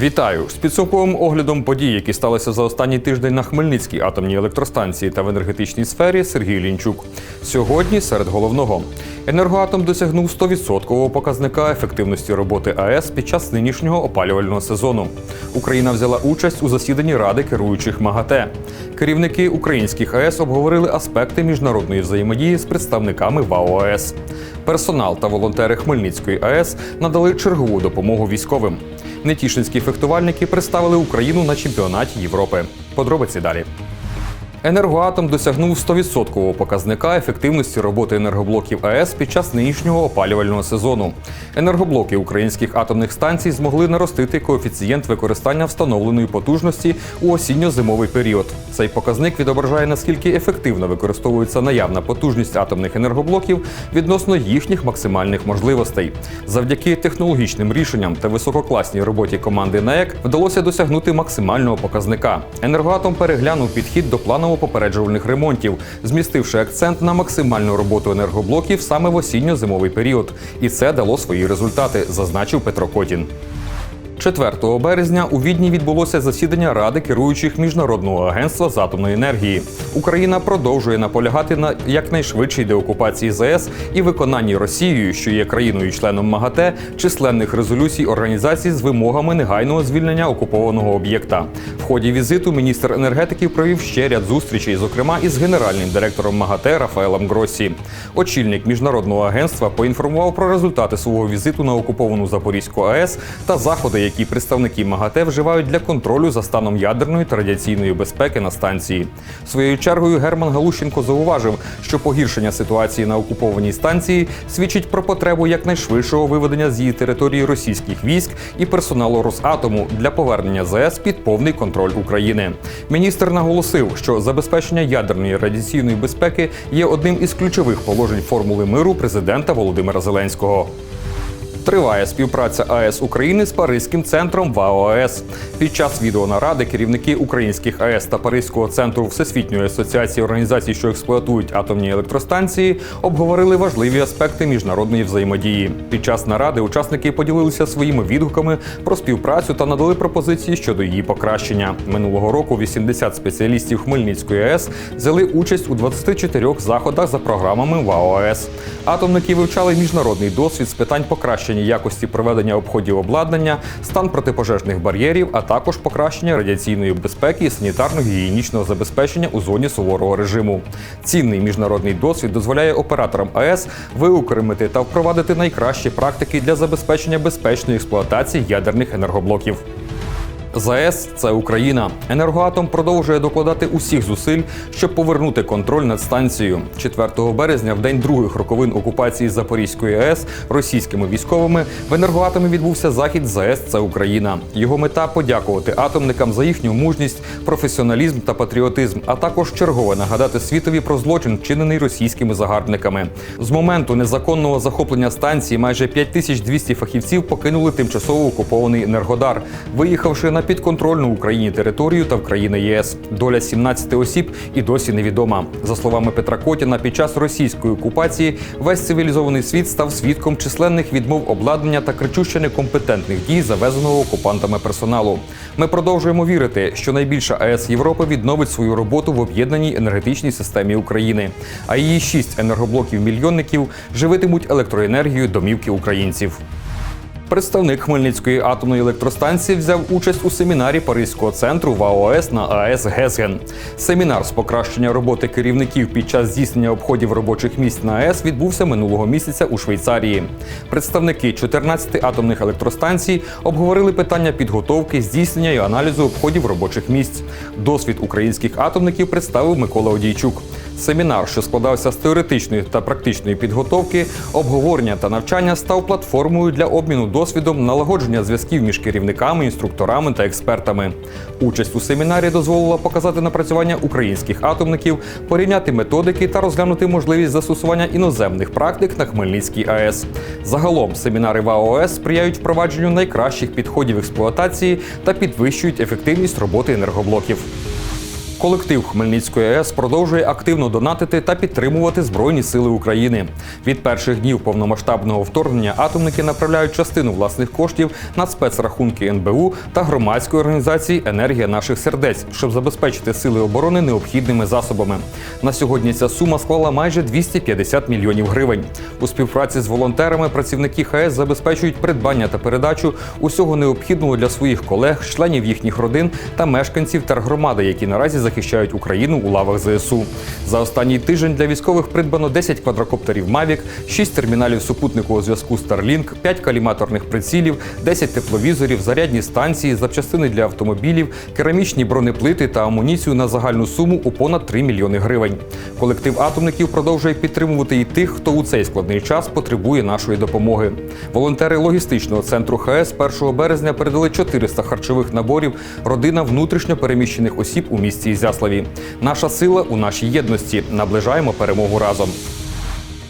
Вітаю з підсумковим оглядом подій, які сталися за останній тиждень на Хмельницькій атомній електростанції та в енергетичній сфері. Сергій Лінчук. Сьогодні серед головного енергоатом досягнув 100% показника ефективності роботи АЕС під час нинішнього опалювального сезону. Україна взяла участь у засіданні ради керуючих МАГАТЕ. Керівники українських АЕС обговорили аспекти міжнародної взаємодії з представниками ВАО АЕС. Персонал та волонтери Хмельницької АЕС надали чергову допомогу військовим. Нетішинські фехтувальники представили Україну на чемпіонаті Європи. Подробиці далі. Енергоатом досягнув 100% показника ефективності роботи енергоблоків АЕС під час нинішнього опалювального сезону. Енергоблоки українських атомних станцій змогли наростити коефіцієнт використання встановленої потужності у осінньо-зимовий період. Цей показник відображає наскільки ефективно використовується наявна потужність атомних енергоблоків відносно їхніх максимальних можливостей. Завдяки технологічним рішенням та висококласній роботі команди НАЕК вдалося досягнути максимального показника. Енергоатом переглянув підхід до планово попереджувальних ремонтів, змістивши акцент на максимальну роботу енергоблоків саме в осінньо-зимовий період. І це дало свої результати, зазначив Петро Котін. 4 березня у Відні відбулося засідання Ради керуючих міжнародного агентства з атомної енергії. Україна продовжує наполягати на якнайшвидшій деокупації ЗАЕС і виконанні Росією, що є країною-членом МАГАТЕ, численних резолюцій організацій з вимогами негайного звільнення окупованого об'єкта. В ході візиту міністр енергетики провів ще ряд зустрічей, зокрема із генеральним директором МАГАТЕ Рафаелем Гросі. Очільник міжнародного агентства поінформував про результати свого візиту на окуповану Запорізьку АЕС та заходи, які представники МАГАТЕ вживають для контролю за станом ядерної та радіаційної безпеки на станції. Своєю чергою Герман Галущенко зауважив, що погіршення ситуації на окупованій станції свідчить про потребу якнайшвидшого виведення з її території російських військ і персоналу Росатому для повернення ЗАЕС під повний контроль України. Міністр наголосив, що забезпечення ядерної радіаційної безпеки є одним із ключових положень формули миру президента Володимира Зеленського. Триває співпраця АЕС України з Паризьким центром ВАО АЕС. Під час відеонаради керівники українських АЕС та Паризького центру Всесвітньої асоціації організацій, що експлуатують атомні електростанції, обговорили важливі аспекти міжнародної взаємодії. Під час наради учасники поділилися своїми відгуками про співпрацю та надали пропозиції щодо її покращення. Минулого року 80 спеціалістів Хмельницької АЕС взяли участь у 24 заходах за програмами ВАО АЕС. Атомники вивчали міжнародний досвід з питань покращення якості проведення обходів обладнання, стан протипожежних бар'єрів, а також покращення радіаційної безпеки і санітарно-гігієнічного забезпечення у зоні суворого режиму. Цінний міжнародний досвід дозволяє операторам АЕС виокремити та впровадити найкращі практики для забезпечення безпечної експлуатації ядерних енергоблоків. ЗАЕС це Україна. Енергоатом продовжує докладати усіх зусиль, щоб повернути контроль над станцією. 4 березня, в день других роковин окупації Запорізької АЕС російськими військовими, в енергоатомі відбувся захід ЗАЕС це Україна. Його мета подякувати атомникам за їхню мужність, професіоналізм та патріотизм, а також чергове нагадати світові про злочин, вчинений російськими загарбниками. З моменту незаконного захоплення станції майже 5200 фахівців покинули тимчасово окупований енергодар, виїхавши на підконтрольну Україні територію та в країни єС. Доля 17 осіб і досі невідома. За словами Петра Котіна, під час російської окупації весь цивілізований світ став свідком численних відмов обладнання та кричуще некомпетентних дій завезеного окупантами персоналу. Ми продовжуємо вірити, що найбільша АЕС Європи відновить свою роботу в об'єднаній енергетичній системі України, а її шість енергоблоків мільйонників живитимуть електроенергію домівки українців. Представник Хмельницької атомної електростанції взяв участь у семінарі Паризького центру ВАОС на АЕС Гесген. Семінар з покращення роботи керівників під час здійснення обходів робочих місць на АЕС відбувся минулого місяця у Швейцарії. Представники 14 атомних електростанцій обговорили питання підготовки, здійснення і аналізу обходів робочих місць. Досвід українських атомників представив Микола Одійчук. Семінар, що складався з теоретичної та практичної підготовки, обговорення та навчання, став платформою для обміну досвідом налагодження зв'язків між керівниками, інструкторами та експертами. Участь у семінарі дозволила показати напрацювання українських атомників, порівняти методики та розглянути можливість застосування іноземних практик на Хмельницькій АЕС. Загалом семінари ВАОС сприяють впровадженню найкращих підходів експлуатації та підвищують ефективність роботи енергоблоків. Колектив Хмельницької АЕС продовжує активно донатити та підтримувати Збройні сили України. Від перших днів повномасштабного вторгнення атомники направляють частину власних коштів на спецрахунки НБУ та громадської організації Енергія наших сердець, щоб забезпечити сили оборони необхідними засобами. На сьогодні ця сума склала майже 250 мільйонів гривень. У співпраці з волонтерами працівники ХАЕС забезпечують придбання та передачу усього необхідного для своїх колег, членів їхніх родин та мешканців тергромади, які наразі захищають Україну у лавах ЗСУ. За останній тиждень для військових придбано 10 квадрокоптерів Mavic, 6 терміналів супутникового зв'язку Starlink, 5 каліматорних прицілів, 10 тепловізорів, зарядні станції, запчастини для автомобілів, керамічні бронеплити та амуніцію на загальну суму у понад 3 мільйони гривень. Колектив атомників продовжує підтримувати і тих, хто у цей складний час потребує нашої допомоги. Волонтери логістичного центру ХС 1 березня передали 400 харчових наборів родинам внутрішньо переміщених осіб у місті Ізяславі. Наша сила у нашій єдності. Наближаємо перемогу разом.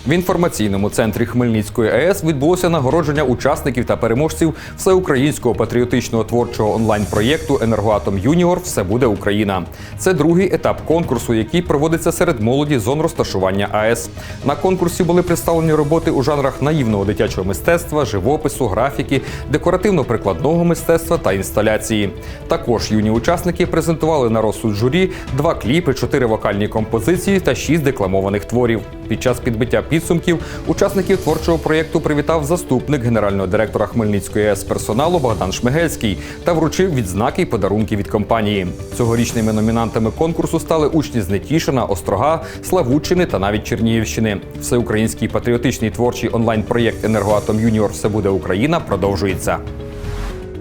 В інформаційному центрі Хмельницької АЕС відбулося нагородження учасників та переможців всеукраїнського патріотичного творчого онлайн-проєкту Енергоатом Юніор Все буде Україна. Це другий етап конкурсу, який проводиться серед молоді зон розташування АЕС. На конкурсі були представлені роботи у жанрах наївного дитячого мистецтва, живопису, графіки, декоративно-прикладного мистецтва та інсталяції. Також юні учасники презентували на розсуд журі два кліпи, чотири вокальні композиції та шість декламованих творів. Під час підбиття підсумків учасників творчого проєкту привітав заступник генерального директора Хмельницької АЕС персоналу Богдан Шмигельський та вручив відзнаки й подарунки від компанії. Цьогорічними номінантами конкурсу стали учні з Нетішина, Острога, Славутчини та навіть Чернігівщини. Всеукраїнський патріотичний творчий онлайн-проєкт Енергоатом Юніор Все буде Україна продовжується.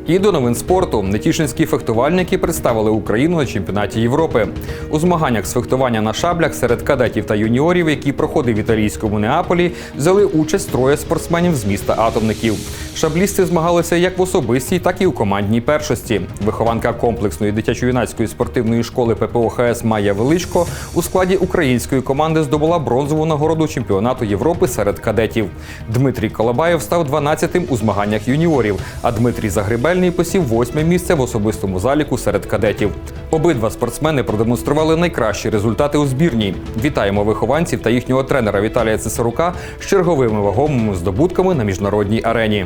І до новин спорту нетішинські фехтувальники представили Україну на чемпіонаті Європи. У змаганнях з фехтування на шаблях серед кадетів та юніорів, які проходив в італійському Неаполі, взяли участь троє спортсменів з міста атомників. Шаблісти змагалися як в особистій, так і у командній першості. Вихованка комплексної дитячо-юнацької спортивної школи ППО ХС Майя Величко у складі української команди здобула бронзову нагороду чемпіонату Європи серед кадетів. Дмитрій Колобаєв став 12-тим у змаганнях юніорів, а Дмитрій Загребельний посів восьме місце в особистому заліку серед кадетів. Обидва спортсмени продемонстрували найкращі результати у збірній. Вітаємо вихованців та їхнього тренера Віталія Цесарука з черговими вагомими здобутками на міжнародній арені.